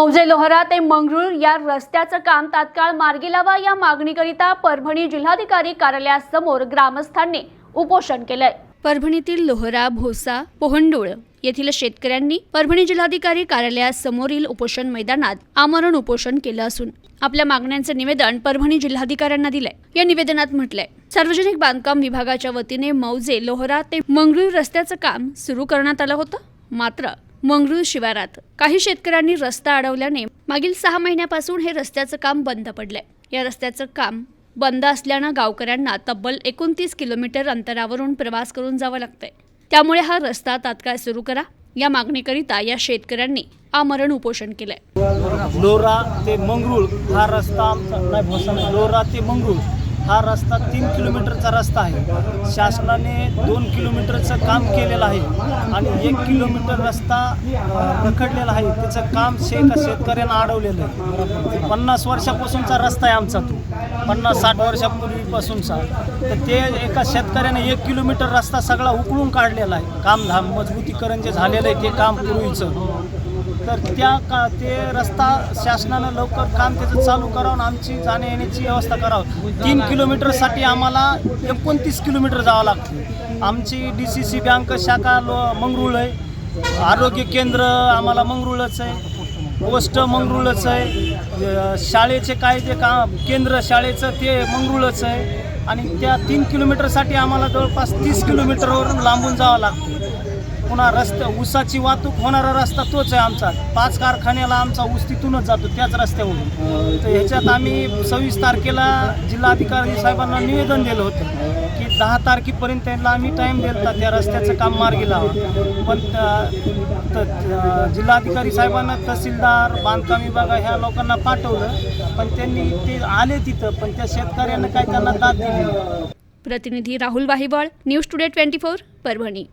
मौजे लोहरा ते मंगरूळ या रस्त्याचं काम तात्काळ मार्गी लावा या मागणीकरिता परभणी जिल्हाधिकारी कार्यालयासमोर ग्रामस्थांनी उपोषण केलंय. परभणीतील लोहरा भोसा पोहंडोळ येथील शेतकऱ्यांनी परभणी जिल्हाधिकारी कार्यालयासमोरील उपोषण मैदानात आमरण उपोषण केलं असून आपल्या मागण्यांचं निवेदन परभणी जिल्हाधिकाऱ्यांना दिलंय. या निवेदनात म्हटलंय सार्वजनिक बांधकाम विभागाच्या वतीने मौजे लोहरा ते मंगरूळ रस्त्याचं काम सुरू करण्यात आलं होतं. मात्र मंगरूळ शिवारात. काही शेतकऱ्यांनी रस्ता अडवल्याने मागील सहा महिन्यापासून हे रस्त्याचं काम बंद पडलंय. या रस्त्याचं काम बंद असल्यानं गावकऱ्यांना तब्बल एकोणतीस किलोमीटर अंतरावरून प्रवास करून जावं लागतंय. त्यामुळे हा रस्ता तात्काळ सुरू करा. या मागणीकरिता या शेतकऱ्यांनी आमरण उपोषण केलंय. लोरा ते मंगरूळ हा रस्ता आमचा लोरा ते मंगरूळ. हा रस्ता तीन किलोमीटरचा रस्ता आहे. शासनाने दोन किलोमीटरचं काम केलेलं आहे आणि एक किलोमीटर रस्ता रखडलेला आहे. त्याचं काम शेत शेतकऱ्यांना अडवलेलं आहे. पन्नास वर्षापासूनचा रस्ता आहे आमचा तो. पन्नास साठ वर्षापूर्वीपासूनचा. तर ते एका शेतकऱ्याने एक किलोमीटर रस्ता सगळा उकळून काढलेला आहे. काम धाम मजबूतीकरण जे झालेलं आहे ते काम पूर्वीचं. तर त्या का ते रस्ता शासनानं लवकर काम त्याचं चालू करावं आमची जाण्या येण्याची व्यवस्था करावं. तीन किलोमीटरसाठी आम्हाला एकोणतीस किलोमीटर जावं लागतं. आमची डी सी सी बँक शाखा लो मंगरुळ आहे. आरोग्य केंद्र आम्हाला मंगरुळच आहे. पोस्ट मंगरुळच आहे. शाळेचे काय जे का केंद्र शाळेचं ते मंगरुळच आहे. आणि त्या तीन किलोमीटरसाठी आम्हाला जवळपास तीस किलोमीटरवरून लांबून जावं लागतं. पुन्हा रस्ते ऊसाची वाहतूक होणारा रस्ता तोच आहे आमचा. पाच कारखान्याला आमचा ऊस तिथूनच जातो त्याच रस्त्यावरून. तर ह्याच्यात आम्ही सव्वीस तारखेला जिल्हाधिकारी साहेबांना निवेदन दिलं होतं की दहा तारखेपर्यंत त्यांना आम्ही टाईम दिला त्या रस्त्याचं काम मार्गी लावा. पण त- त- जिल्हाधिकारी साहेबांना तहसीलदार बांधकाम विभाग ह्या लोकांना पाठवलं पण त्यांनी ते आले तिथं पण त्या शेतकऱ्यांना काय त्यांना दाद दिली प्रतिनिधी Rahul Wahibal news today twenty four Parbhani.